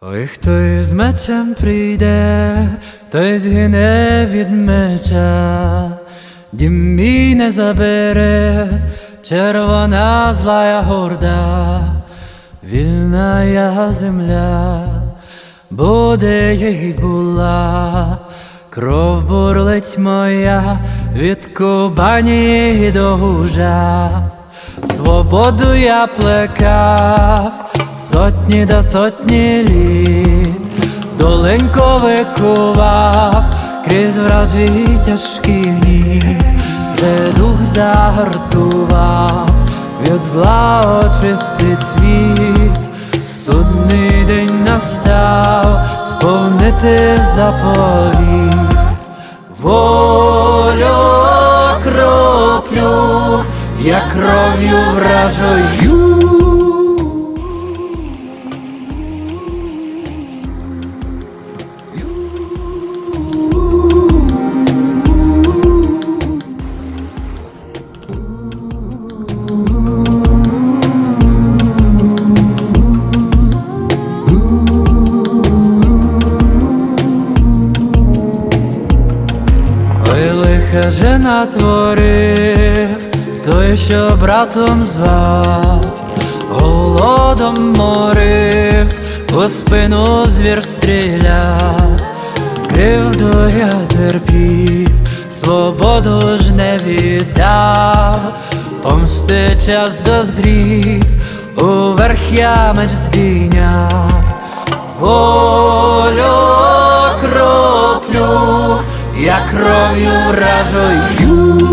Ой, хто із мечем прийде, той згине від меча, дім мій не забере, червона злая горда, вільна я земля, буде їй була, кров бурлить моя від Кубані до гужа. Свободу я плекав сотні до сотні літ, доленько викував крізь вражий тяжкий гніт, де дух загартував, від зла очистить світ, судний день настав, сповнити заповіт. Волю окроплю, я кров'ю вражою. Лиха же натворив, той, що братом звав, голодом морив, у спину звір стріляв, кривду я терпів, свободу ж не віддав, помсти час дозрів, уверх я меч здійняв, волю окроплю, я кров'ю вражою.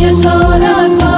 You're so